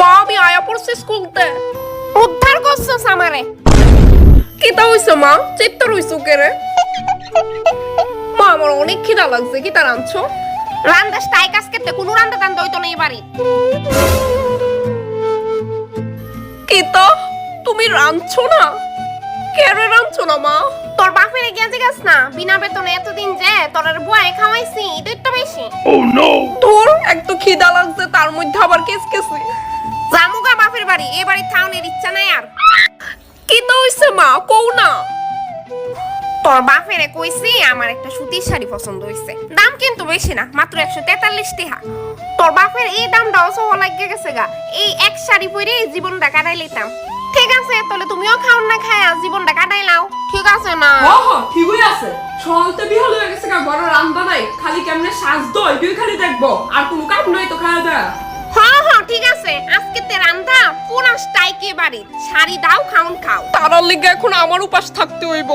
মা আমি আয়া পড়ছি স্কুলতে উদ্ধার করছস আমারে। কিতা হইছে মা? চিত্তর হইছো কেরে মা আমার অনেক খিদা লাগছে। কিতা রাঁধছো? রান্দা স্টাইক আজকে কোনো রান্দা টান্দা হইতো না এই বাড়ি কিতা? তুমি রাঁধছো না? কেরে রাঁধছো না মা। তোর বাপের গিয়া জিগাস না বিনা বেতনে এতদিন যে তোর বুয়ায় খাওয়াইছি এটাই তো বেশি। তোর এক তো খিদা লাগছে তার মধ্যে আবার কেস কেসে। জামুগা বাপের বাড়ি এ বাড়ি থাউনের ইচ্ছা নাই আর। কিতা হইছে মা কও না। তোর বাপেরে কইছি আমার একটা সুতির শাড়ি পছন্দ হইছে। দাম কিন্তু বেশি না মাত্র একশো তেতাল্লিশ টাকা তোর বাপের এই দামটাও সহ লাগিয়ে গেছে গা। এই এক শাড়ি পরে জীবনটা কাটাই লিতাম ঠিক আছে খাও না খায় জীবনটা কাটাই লাও। ঠিক আছে না ও হ ঠিকই আছে। বিহল হয়ে গেছে কা বড় রান্না নাই। খালি কেমনে সাজ দই তুই খালি দেখব। আর কোনো কাজ নাই তো খাওয়া দাওয়া। হ্যাঁ হ্যাঁ ঠিক আছে। আজকে তে রান্দা পুরা স্টাইকে বাড়ি শাড়ি দাও খাউন খাও। তার লিগে এখন আমার উপাস থাকতে হইব।